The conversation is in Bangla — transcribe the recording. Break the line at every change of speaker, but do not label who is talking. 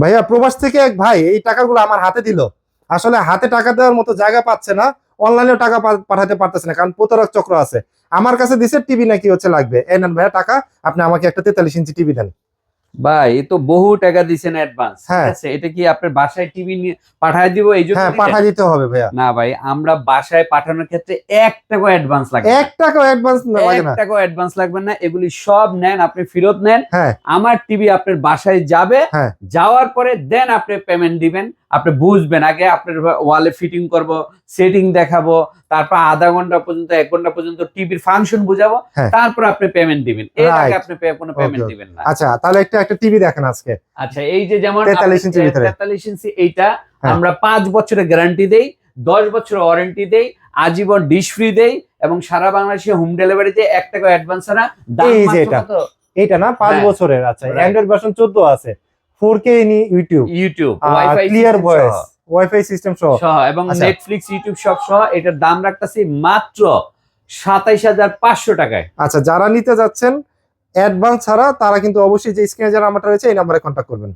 ভাইয়া, প্রবাস থেকে এক ভাই এই টাকাগুলো আমার হাতে দিল। আসলে হাতে টাকা দেওয়ার মতো জায়গা পাচ্ছে না, অনলাইনেও টাকা পাঠাতে পারতেছে না, কারণ প্রতারক চক্র আছে। আমার কাছে দিছে, টিভি নাকি হচ্ছে লাগবে। এ নেন ভাইয়া, টাকা। আপনি আমাকে একটা তেতাল্লিশ ইঞ্চি টিভি দেন।
ভাই তো বহু টাকা দিছেন অ্যাডভান্স ঠিক। আছে এটা কি আপনার বাসায় টিভি পাঠায় দিব এই জন্য
হ্যাঁ
দিলেন?
দিতে হবে ভাইয়া
না ভাই আমরা বাসায় পাঠানোর ক্ষেত্রে 1 টাকা অ্যাডভান্স লাগবে না।
এক টাকা অ্যাডভান্স
লাগবে
না 1
টাকাও অ্যাডভান্স লাগবে না এগুলি সব নেন আপনি ফেরত নেন
হ্যাঁ
আমার টিভি আপনার বাসায় যাবে
হ্যাঁ।
যাওয়ার পরে দেন আপনি পেমেন্ট দিবেন আপনি বুঝবেন আগে আপনার ওয়ালে ফিটিং করব সেটিং দেখাবো তারপর আধা ঘণ্টা পর্যন্ত এক ঘণ্টা পর্যন্ত টিভির ফাংশন বুঝাবো
হ্যাঁ।
তারপর আপনি পেমেন্ট দিবেন এর আগে আপনি কোনো পেমেন্ট দিবেন না
আচ্ছা তাহলে একটা একটা টিভি দেখেন আজকে
আচ্ছা এই যে যেমন
43 ইঞ্চির ভিতরে।
তেতাল্লিশ ইঞ্চি এইটা
হ্যাঁ।
আমরা পাঁচ বছরের গ্যারান্টি দেই দশ বছরের ওয়ারেন্টি দেই আজীবন ডিশ ফ্রি দেই এবং সারা বাংলাদেশে হোম ডেলিভারি ডেলিভারিতে এক টাকা অ্যাডভান্স না দাম মাত্র
এটা। না পাঁচ
হ্যাঁ।
বছরের আচ্ছা. অ্যান্ড্রয়েড ভার্সন চোদ্দ আছে four K in YouTube.
YouTube wifi
clear voice wifi system সহ।
সহ এবং
আচ্ছা।
নেটফ্লিক্স ইউটিউব সব সহ এটার দাম রাখতেছি মাত্র সাতাইশ হাজার পাঁচশো টাকায়।
আচ্ছা যারা নিতে যাচ্ছেন অ্যাডভান্স ছাড়া তারা কিন্তু অবশ্যই যে স্ক্রিনে যারা নাম্বারটা রয়েছে এই নাম্বারে কন্ট্যাক্ট করবেন।